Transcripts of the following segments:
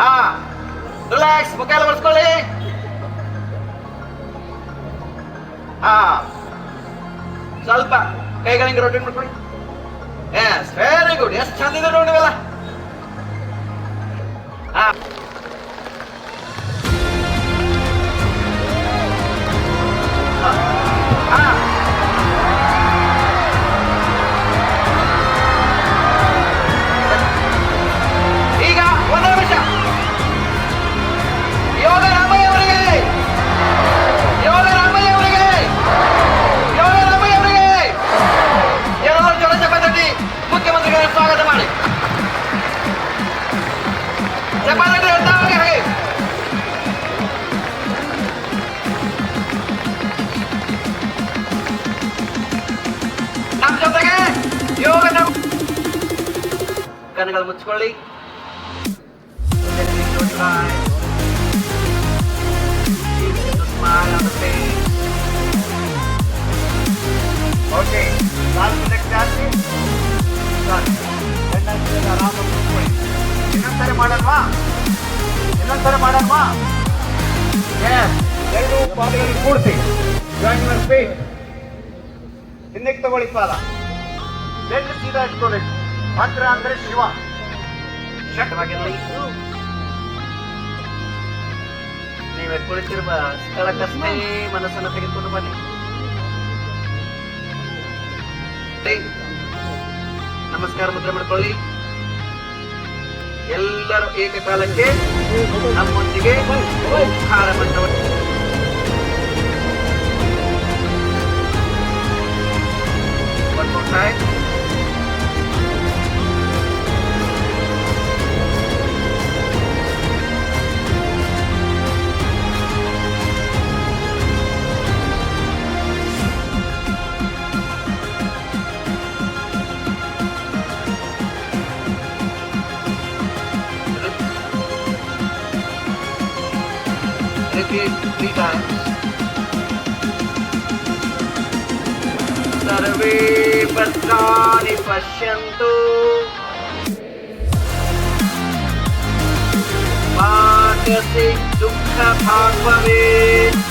ಹಾ ರಿಲ್ಯಾಕ್ಸ್ ಮುಖ ಎಲ್ಲ ಬರ್ಸ್ಕೊಳ್ಳಿ ಹಾ, ಸ್ವಲ್ಪ ಕೈಗಳಿಂಗ್ ರೊಟೇಟ್ ಮಾಡ್ಕೊಳ್ಳಿ. ಎಸ್ ವೆರಿ ಗುಡ್ ಎಷ್ಟು ಚಂದ ಇದೆ ನೋಡಿ ನೀವೆಲ್ಲ. ಹಾ ಹಾ. ಕಣ್ಣುಗಳು ಮುಚ್ಕೊಳ್ಳಿ. ಓಕೆ ಕೂತ್ಕೊಳ್ಳಿ. ಇನ್ನೊಂದ್ಸರಿ ಇನ್ನೊಂದ್ಸರಿ Yes. ಎರಡು ಹಿಂದಕ್ಕೆ ತಗೊಳ್ಳಿ ಪಾದ ಬೆನ್ನು ಸೀದಾ ಇಟ್ಕೋಬೇಕು ಮಂತ್ರ ಅಂದ್ರೆ ಶಿವ. ನೀವೇ ಕುಳಿತಿರುವ ಸ್ಥಳಕ್ಕಷ್ಟೇ ಮನಸ್ಸನ್ನು ತೆಗೆದುಕೊಂಡು ಬನ್ನಿ. ನಮಸ್ಕಾರ ಮುದ್ರೆ ಮಾಡ್ಕೊಳ್ಳಿ. ಎಲ್ಲರೂ ಏಕಕಾಲಕ್ಕೆ ನಮ್ಮೊಂದಿಗೆ ಓಂಕಾರ ಮಂತ್ರವನ್ನು One more. सर्वे भद्राणि पश्यन्तु मा कश्चित् दुःखभाग् भवेत्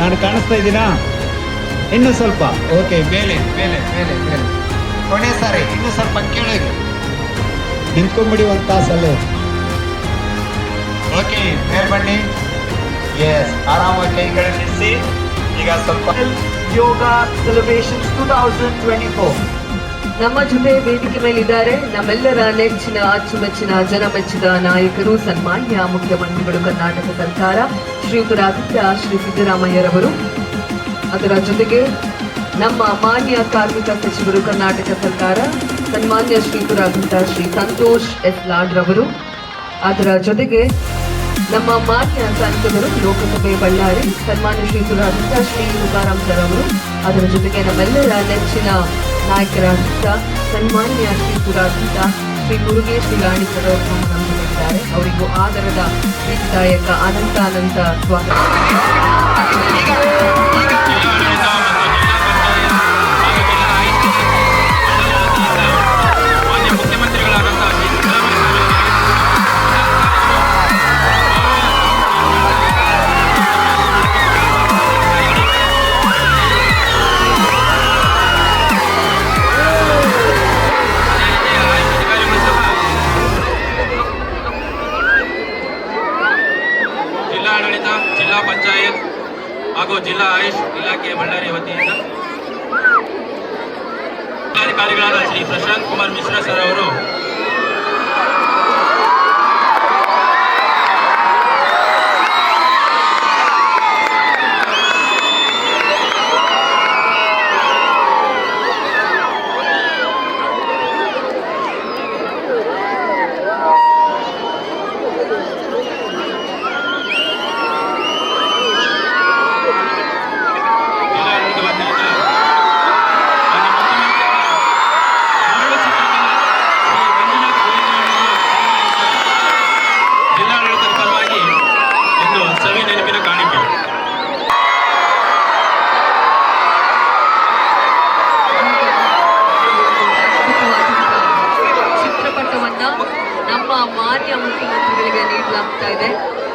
ನಾನು ಕಾಣಿಸ್ತಾ ಇದ್ದೀನಾ? ಇನ್ನು ಸ್ವಲ್ಪ. ಓಕೆ ಮೇಲೆ ಮೇಲೆ ಮೇಲೆ ಮೇಲೆ ಕೊನೆ ಸಾರಿ, ಇನ್ನು ಸ್ವಲ್ಪ ಕೆಳಗೆ ನಿಂತ್ಕೊಂಡ್ಬಿಡಿ ಒಂದು ತಾಸಲ್ಲೇ ಓಕೆ ಮೇಲೆ ಬನ್ನಿ. ಎಸ್ ಆರಾಮಾಗಿ ಕೈಗಳನ್ನು ಈಗ ಸ್ವಲ್ಪ yoga celebration two thousand twenty four ನಮ್ಮ ಜೊತೆ ವೇದಿಕೆ ಮೇಲಿದ್ದಾರೆ ನಮ್ಮೆಲ್ಲರ ನೆಚ್ಚಿನ, ಅಚ್ಚುಮೆಚ್ಚಿನ, ಜನಮೆಚ್ಚಿದ ನಾಯಕರು, ಸನ್ಮಾನ್ಯ ಮುಖ್ಯಮಂತ್ರಿಗಳು ಕರ್ನಾಟಕ ಸರ್ಕಾರ ಶ್ರೀಯುತರಾದಿತ್ಯ ಶ್ರೀ ಸಿದ್ದರಾಮಯ್ಯರವರು. ಅದರ ಜೊತೆಗೆ ನಮ್ಮ ಮಾನ್ಯ ಕಾರ್ಮಿಕ ಸಚಿವರು ಕರ್ನಾಟಕ ಸರ್ಕಾರ, ಸನ್ಮಾನ್ಯ ಶ್ರೀಯುತರಾದಿತ್ಯ ಶ್ರೀ ಸಂತೋಷ್ ಎಸ್ ಲಾಡ್ರವರು. ಅದರ ಜೊತೆಗೆ ನಮ್ಮ ಮಾನ್ಯ ಸಂಸದರು ಲೋಕಸಭೆ ಬಳ್ಳಾರಿ, ಸನ್ಮಾನ್ಯ ಸುಧಾಧಿಕ ಶ್ರೀ ತುಕಾರಾಮ್ ಸರ್ ಅವರು. ಅದರ ಜೊತೆಗೆ ನಮ್ಮೆಲ್ಲರ ನೆಚ್ಚಿನ ನಾಯಕರಾಗಿದ್ದ ಸನ್ಮಾನ್ಯ ಶ್ರೀಯುತರಾದಂಥ ಶ್ರೀ ಮುರುಗೇಶ್ ನಿಲಾಣಿಕರವರು ನಮ್ಮಲ್ಲಿದ್ದಾರೆ ಅವರಿಗೂ ಆದರದ ಪ್ರೀತಿದಾಯಕ ಅನಂತ ಸ್ವಾಗತ. ಜಿಲ್ಲಾ ಇಲಾಖೆಯ ಬಳ್ಳಾರಿಯ ಬಳ್ಳಾರಿ ವತಿಯಿಂದ ಜಿಲ್ಲಾಧಿಕಾರಿಗಳಾದ ಶ್ರೀ ಪ್ರಶಾಂತ್ ಕುಮಾರ್ ಮಿಶ್ರಾ ಸರ್ ಅವರು ಜಿಲ್ಲಾಡಳಿತ ವತಿಯಿಂದ ಮಾನ್ಯ ಮುಖ್ಯಮಂತ್ರಿಗಳ ಮರಳು ಚಿತ್ರಕಲಾ ಶ್ರೀ ಮಂಜುನಾಥ್ ಗೋವಿಂದರಾಜ್ ಜಿಲ್ಲಾಡಳಿತದ ಪರವಾಗಿ ಒಂದು ಸವಿ ನೆನಪಿನ ಕಾಣಿಕೆ ಚಿತ್ರಪಟವನ್ನ ನಮ್ಮ ಮಾನ್ಯ ನೀಡಲಾಗ್ತಾ ಇದೆ.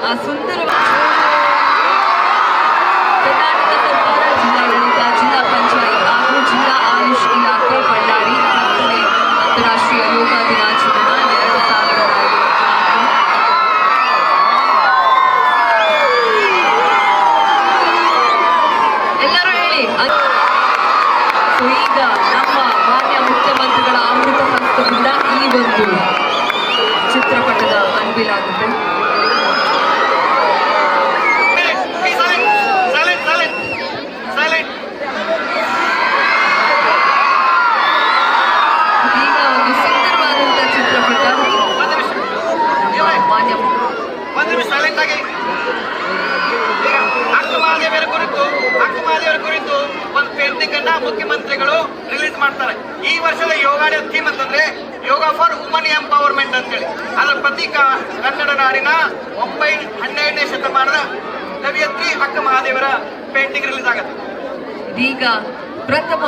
ಆ ಸುಂದರ ಜಿಲ್ಲಾ ಪಂಚಾಯತ್ ಜಿಲ್ಲಾ ಆಯುಷ್ ಇಲಾಖೆ, ಬಳ್ಳಾರಿ ಅಂತಾರಾಷ್ಟ್ರೀಯ ಯೋಗ ದಿನಾಚರಣೆ ಎರಡು ಎಲ್ಲರೂ ಹೇಳಿ. ಈಗ ನಮ್ಮ ಮಾನ್ಯ ಮುಖ್ಯಮಂತ್ರಿಗಳ ಅಮೃತ ಹಸ್ತದಿಂದ ಈ ಒಂದು ಚಿತ್ರಪಟದ ಅನ್ಬಿಲಾಗುತ್ತೆ ಈಗ ಒಂದು ಸುಂದರವಾದಂಥ ಚಿತ್ರಪಟ ನಮ್ಮ ಮಾನ್ಯ ಒಂದು ನಿಮಿಷ ಸೈಲೆಂಟ್ ಆಗಿ ಈಗ ಅಕ್ಕ ಮಹಾದೇವರ ಕುರಿತು ಅಕ್ಕ ಮಹಾದೇವರ ಕುರಿತು ಒಂದು ಪೇಂಟಿಂಗ್ ಅನ್ನ ಮುಖ್ಯಮಂತ್ರಿಗಳು ರಿಲೀಸ್ ಮಾಡ್ತಾರೆ. ಈ ವರ್ಷದ ಯೋಗಾಡಿ ಥೀಮ್ ಅಂತಂದ್ರೆ ಯೋಗ ಫಾರ್ ವುಮನ್ ಎಂಪವರ್ಮೆಂಟ್ ಅಂತೇಳಿ. ಅದರ ಪ್ರತಿ ಕನ್ನಡ ನಾಡಿನ ಒಂಬೈ ಹನ್ನೆರಡನೇ ಶತಮಾನದ ಕವಿಯತ್ರಿ ಅಕ್ಕ ಮಹಾದೇವರ ಪೇಂಟಿಂಗ್ ರಿಲೀಸ್ ಆಗುತ್ತೆ. ಈಗ ಪ್ರಥಮ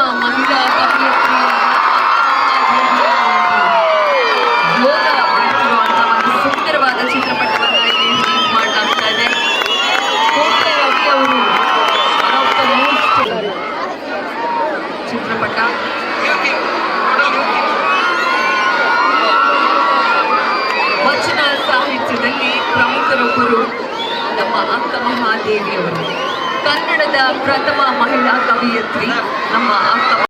ವಚನ ಸಾಹಿತ್ಯದಲ್ಲಿ ಪ್ರಮುಖರೊಬ್ಬರು ನಮ್ಮ ಅಕ್ಕ ಮಹಾದೇವಿಯವರು ಕನ್ನಡದ ಪ್ರಥಮ ಮಹಿಳಾ ಕವಿಯತ್ರಿ ನಮ್ಮ ಅಕ್ಕ